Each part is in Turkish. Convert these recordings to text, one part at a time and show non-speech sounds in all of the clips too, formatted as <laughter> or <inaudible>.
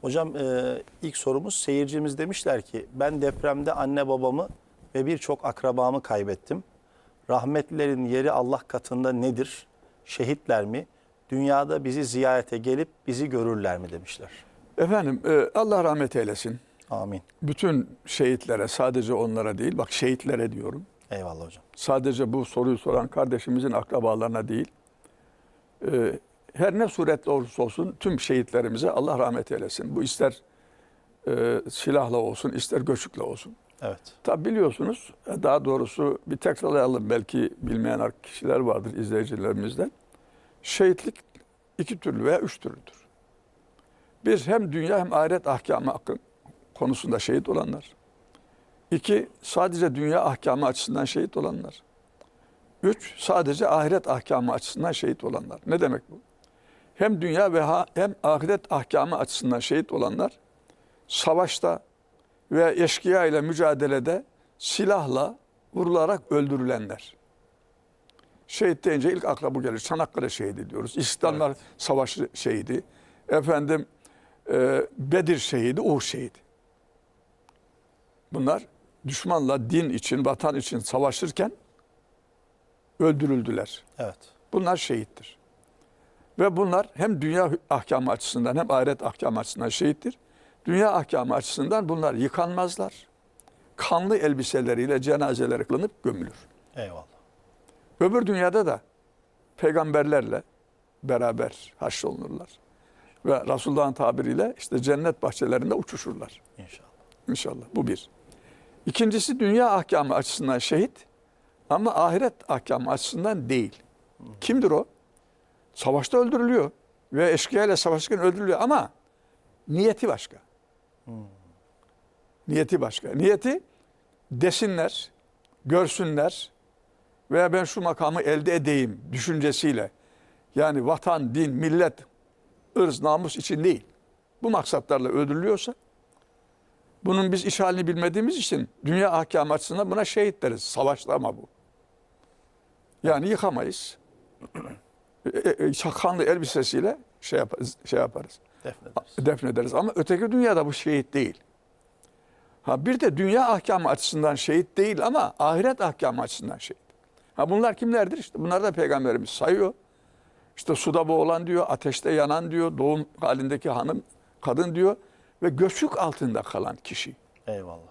Hocam e, ilk sorumuz seyircimiz demişler ki ben depremde anne babamı ve birçok akrabamı kaybettim. Rahmetlilerin yeri Allah katında nedir? Şehitler mi? Dünyada bizi ziyarete gelip bizi görürler mi demişler. Efendim e, Allah rahmet eylesin. Amin. Bütün şehitlere sadece onlara değil bak şehitlere diyorum. Eyvallah hocam. Sadece bu soruyu soran kardeşimizin akrabalarına değil. e, her ne suretle olursa olsun tüm şehitlerimize Allah rahmet eylesin. Bu ister e, silahla olsun ister göçükle olsun. Evet. Tabi biliyorsunuz e, daha doğrusu bir tekrarlayalım belki bilmeyen kişiler vardır izleyicilerimizden. Şehitlik iki türlü veya üç türlüdür. Bir hem dünya hem ahiret ahkamı konusunda şehit olanlar. İki sadece dünya ahkamı açısından şehit olanlar. Üç sadece ahiret ahkamı açısından şehit olanlar. Ne demek bu? Hem dünya ve hem ahiret ahkamı açısından şehit olanlar savaşta ve eşkıya ile mücadelede silahla vurularak öldürülenler. Şehit deyince ilk akla bu gelir. Çanakkale şehidi diyoruz. İstiklal Savaşı şehidi. Efendim e, Bedir şehidi, Uhud şehidi. Bunlar düşmanla din için, vatan için savaşırken öldürüldüler. Evet. Bunlar şehittir. Ve bunlar hem dünya ahkamı açısından hem ahiret ahkamı açısından şehittir. Dünya ahkamı açısından bunlar yıkanmazlar. Kanlı elbiseleriyle cenazeleri kılınıp gömülür. Eyvallah. Öbür dünyada da peygamberlerle beraber haşrolunurlar. Ve Resulullah'ın tabiriyle işte cennet bahçelerinde uçuşurlar. İnşallah. İnşallah. Bu bir. İkincisi dünya ahkamı açısından şehit ama ahiret ahkamı açısından değil. Kimdir o? Savaşta öldürülüyor ve eşkıya ile savaşırken öldürülüyor ama niyeti başka. Niyeti başka. Niyeti desinler, görsünler veya ben şu makamı elde edeyim düşüncesiyle. Yani vatan, din, millet, ırz, namus için değil. Bu maksatlarla öldürülüyorsa bunun biz iş halini bilmediğimiz için dünya ahkamı açısından buna şehit deriz. Savaşta ama bu. Yani yıkamayız. <clears throat> E, e, kanlı elbisesiyle şey yaparız. Şey yaparız Defnederiz. defnederiz. Ama öteki dünyada bu şehit değil. Ha bir de dünya ahkamı açısından şehit değil ama ahiret ahkamı açısından şehit. Ha bunlar kimlerdir? İşte bunlar da peygamberimiz sayıyor. İşte suda boğulan diyor, ateşte yanan diyor, doğum halindeki hanım, kadın diyor ve göçük altında kalan kişi. Eyvallah.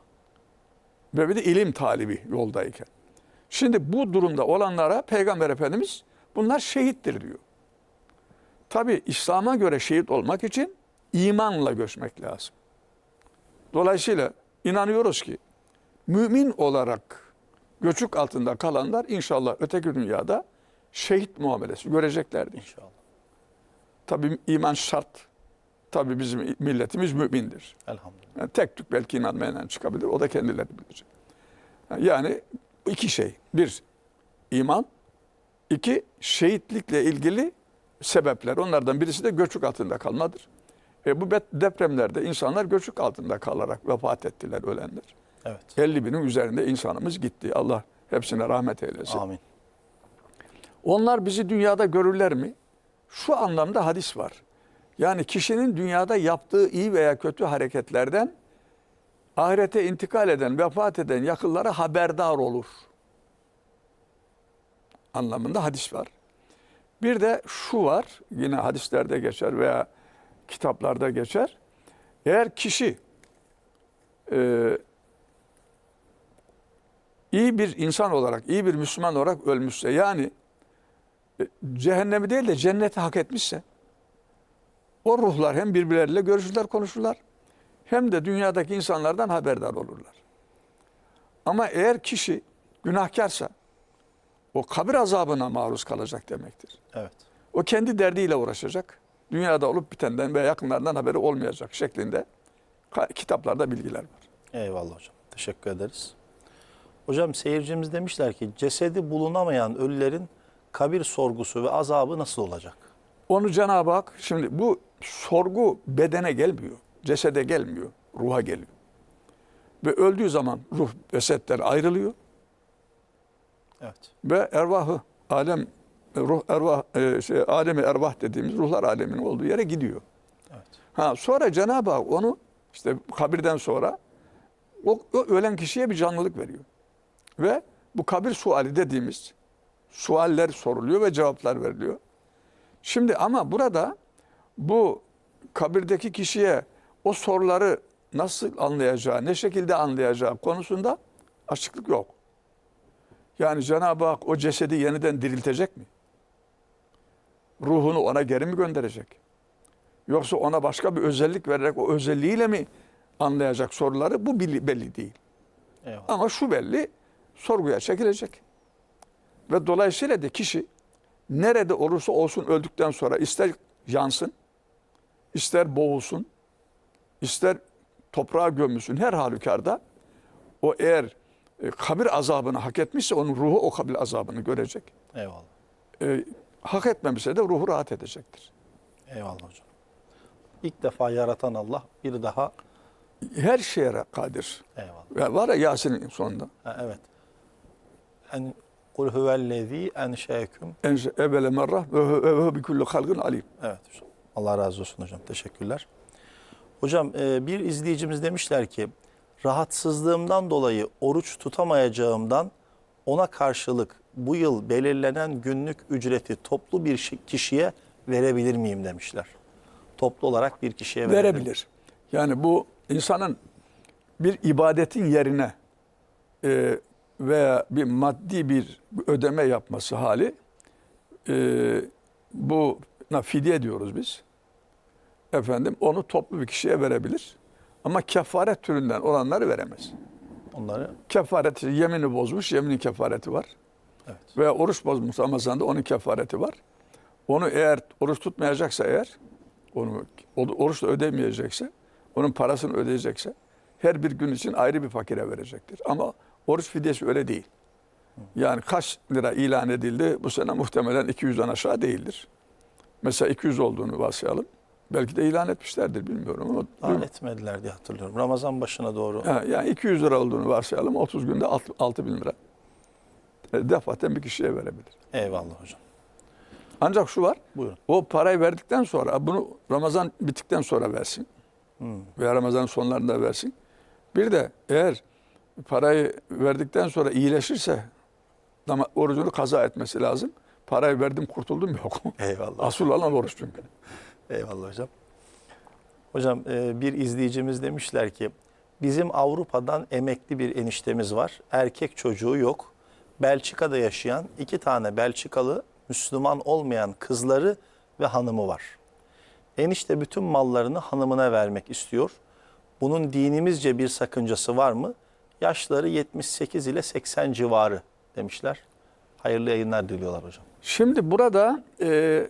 Ve bir de ilim talibi yoldayken. Şimdi bu durumda olanlara Peygamber Efendimiz bunlar şehittir diyor. Tabi İslam'a göre şehit olmak için imanla göçmek lazım. Dolayısıyla inanıyoruz ki mümin olarak göçük altında kalanlar inşallah öteki dünyada şehit muamelesi göreceklerdir. İnşallah. Tabi iman şart. Tabi bizim milletimiz mümindir. Elhamdülillah. Yani tek tük belki inanmayan çıkabilir. O da kendileri bilecek. Yani iki şey. Bir, iman. İki şehitlikle ilgili sebepler. Onlardan birisi de göçük altında kalmadır. E bu depremlerde insanlar göçük altında kalarak vefat ettiler ölenler. Evet. 50 binin üzerinde insanımız gitti. Allah hepsine rahmet eylesin. Amin. Onlar bizi dünyada görürler mi? Şu anlamda hadis var. Yani kişinin dünyada yaptığı iyi veya kötü hareketlerden ahirete intikal eden, vefat eden yakınları haberdar olur. Anlamında hadis var. Bir de şu var, yine hadislerde geçer veya kitaplarda geçer. Eğer kişi e, iyi bir insan olarak, iyi bir Müslüman olarak ölmüşse, yani e, cehennemi değil de cenneti hak etmişse, o ruhlar hem birbirleriyle görüşürler, konuşurlar, hem de dünyadaki insanlardan haberdar olurlar. Ama eğer kişi günahkarsa, o kabir azabına maruz kalacak demektir. Evet. O kendi derdiyle uğraşacak. Dünyada olup bitenden ve yakınlardan haberi olmayacak şeklinde kitaplarda bilgiler var. Eyvallah hocam. Teşekkür ederiz. Hocam seyircimiz demişler ki cesedi bulunamayan ölülerin kabir sorgusu ve azabı nasıl olacak? Onu Cenab-ı Hak şimdi bu sorgu bedene gelmiyor. Cesede gelmiyor. Ruha geliyor. Ve öldüğü zaman ruh cesetler ayrılıyor Evet. ve ervahı alem ruh ervah e, şey, alemi ervah dediğimiz ruhlar aleminin olduğu yere gidiyor. Evet. Ha sonra Cenab-ı Hak onu işte kabirden sonra o, o ölen kişiye bir canlılık veriyor. Ve bu kabir suali dediğimiz sualler soruluyor ve cevaplar veriliyor. Şimdi ama burada bu kabirdeki kişiye o soruları nasıl anlayacağı, ne şekilde anlayacağı konusunda açıklık yok. Yani Cenab-ı Hak o cesedi yeniden diriltecek mi? Ruhunu ona geri mi gönderecek? Yoksa ona başka bir özellik vererek o özelliğiyle mi anlayacak soruları? Bu belli, değil. Eyvallah. Ama şu belli, sorguya çekilecek. Ve dolayısıyla da kişi nerede olursa olsun öldükten sonra ister yansın, ister boğulsun, ister toprağa gömülsün her halükarda o eğer e, kabir azabını hak etmişse onun ruhu o kabir azabını görecek. Eyvallah. E, hak etmemişse de ruhu rahat edecektir. Eyvallah hocam. İlk defa yaratan Allah bir daha Her şeye kadir. eyvallah. Var ya Yasin'in sonunda. Ha, evet. En kul huvellezî enşeeküm. Enşe evvele merrah ve bi kulli halgın alim. Evet hocam. Allah razı olsun hocam. Teşekkürler. Hocam e, bir izleyicimiz demişler ki rahatsızlığımdan dolayı oruç tutamayacağımdan ona karşılık bu yıl belirlenen günlük ücreti toplu bir şi- kişiye verebilir miyim demişler. Toplu olarak bir kişiye verebilir. verebilir. Yani bu insanın bir ibadetin yerine e, veya bir maddi bir ödeme yapması hali e, bu fidye diyoruz biz. Efendim onu toplu bir kişiye verebilir. Ama kefaret türünden olanları veremez. Onları Kefaret yemini bozmuş, yeminin kefareti var. evet. Veya oruç bozmuş Ramazan'da onun kefareti var. Onu eğer oruç tutmayacaksa eğer, onu oruç da ödemeyecekse, onun parasını ödeyecekse her bir gün için ayrı bir fakire verecektir. Ama oruç fidyesi öyle değil. Yani kaç lira ilan edildi bu sene muhtemelen 200'den aşağı değildir. Mesela 200 olduğunu varsayalım. Belki de ilan etmişlerdir bilmiyorum ama Daha etmediler diye hatırlıyorum. Ramazan başına doğru. Ha, yani 200 lira olduğunu varsayalım 30 günde 6 bin lira. E, Defaten bir kişiye verebilir. Eyvallah hocam. Ancak şu var. Buyurun. O parayı verdikten sonra bunu Ramazan bittikten sonra versin. Hmm. Veya Ramazan sonlarında versin. Bir de eğer parayı verdikten sonra iyileşirse ama orucunu kaza etmesi lazım. Parayı verdim kurtuldum yok. Eyvallah. Asıl olan oruç çünkü. <laughs> Eyvallah hocam. Hocam e, bir izleyicimiz demişler ki bizim Avrupa'dan emekli bir eniştemiz var. Erkek çocuğu yok. Belçika'da yaşayan iki tane Belçikalı Müslüman olmayan kızları ve hanımı var. Enişte bütün mallarını hanımına vermek istiyor. Bunun dinimizce bir sakıncası var mı? Yaşları 78 ile 80 civarı demişler. Hayırlı yayınlar diliyorlar hocam. Şimdi burada e,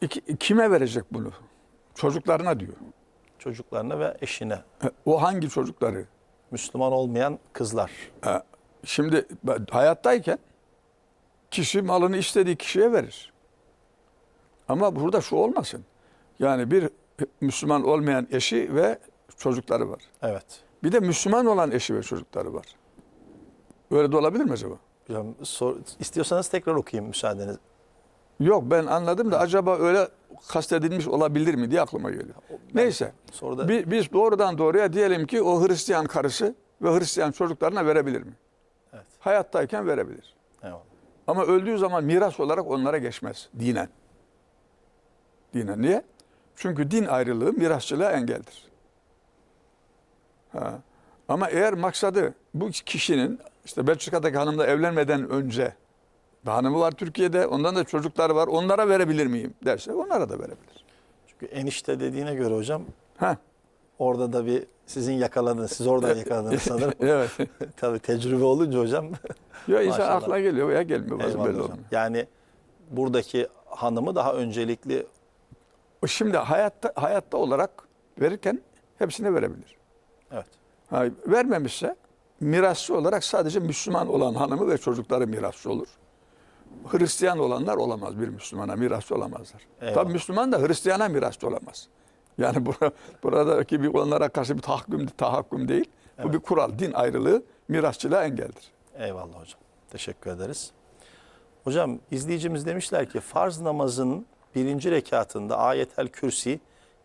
iki- kime verecek bunu? Çocuklarına diyor. Çocuklarına ve eşine. E, O hangi çocukları? Müslüman olmayan kızlar. E, Şimdi ben- hayattayken kişi malını istediği kişiye verir. Ama burada şu olmasın. Yani bir Müslüman olmayan eşi ve çocukları var. Evet. Bir de Müslüman olan eşi ve çocukları var. Öyle de olabilir mi acaba? Hocam sor, istiyorsanız tekrar okuyayım müsaadeniz. Yok ben anladım da acaba öyle kastedilmiş olabilir mi diye aklıma geliyor. Neyse. Soruda Bi- Biz doğrudan doğruya diyelim ki o Hristiyan karısı ve Hristiyan çocuklarına verebilir mi? Evet. Hayattayken verebilir. Eyvallah. Ama öldüğü zaman miras olarak onlara geçmez dinen. Dinen niye? Çünkü din ayrılığı mirasçılığa engeldir. Ha. Ama eğer maksadı bu kişinin işte Belçika'daki hanımla evlenmeden önce hanımı var Türkiye'de ondan da çocukları var onlara verebilir miyim derse onlara da verebilir. Çünkü enişte dediğine göre hocam Ha. orada da bir sizin yakaladınız, siz oradan yakaladınız <laughs> sanırım. evet. <laughs> Tabii tecrübe olunca hocam. <laughs> Ya insan aklına geliyor veya gelmiyor. Bazen belli hocam. Yani buradaki hanımı daha öncelikli Şimdi hayatta hayatta olarak verirken hepsine verebilir. evet. Ha, vermemişse mirasçı olarak sadece Müslüman olan hanımı ve çocukları mirasçı olur. Hristiyan olanlar olamaz bir Müslümana mirasçı olamazlar. Eyvallah. Tabii Müslüman da Hristiyan'a mirasçı olamaz. Yani <laughs> bura, buradaki bir onlara karşı bir tahakküm, tahakküm değil. Bu bir kural. Din ayrılığı mirasçılığa engeldir. Eyvallah hocam. Teşekkür ederiz. Hocam izleyicimiz demişler ki farz namazının birinci rekatında ayetel kürsi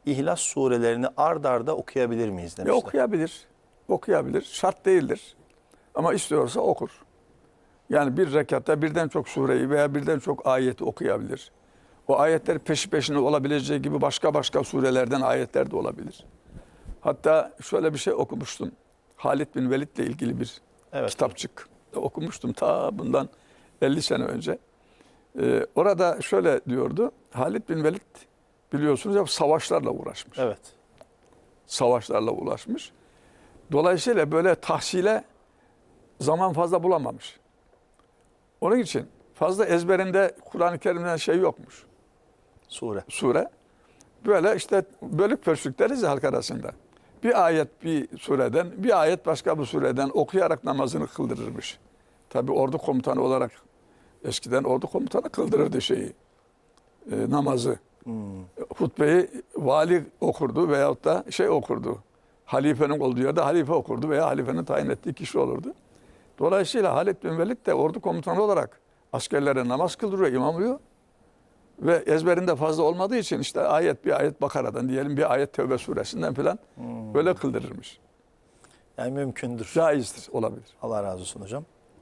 İhlas surelerini ard arda okuyabilir miyiz demişler. okuyabilir. Okuyabilir. Şart değildir. Ama istiyorsa okur. Yani bir rekatta birden çok sureyi veya birden çok ayeti okuyabilir. O ayetler peşi peşine olabileceği gibi başka başka surelerden ayetler de olabilir. Hatta şöyle bir şey okumuştum. Halid bin Velid ile ilgili bir Evet. kitapçık okumuştum ta bundan 50 sene önce. Ee, orada şöyle diyordu. Halid bin Velid biliyorsunuz hep savaşlarla uğraşmış Evet. savaşlarla ulaşmış. Dolayısıyla böyle tahsile zaman fazla bulamamış. Onun için fazla ezberinde Kur'an-ı Kerim'den şey yokmuş Sure. sure. Böyle işte bölük pörçük deriz halk arasında. Bir ayet bir sureden, bir ayet başka bir sureden okuyarak namazını kıldırırmış. Tabi ordu komutanı olarak eskiden ordu komutanı kıldırırdı şeyi, e, namazı hutbeyi vali okurdu veyahut da şey okurdu. Halifenin olduğu yerde halife okurdu veya halifenin tayin ettiği kişi olurdu. Dolayısıyla Halid bin Velid de ordu komutanı olarak askerlere namaz kıldırıyor, imamlıyor. Ve ezberinde fazla olmadığı için işte ayet bir ayet Bakara'dan diyelim bir ayet Tevbe suresinden falan böyle kıldırırmış. Yani mümkündür. Caizdir, olabilir. Allah razı olsun hocam.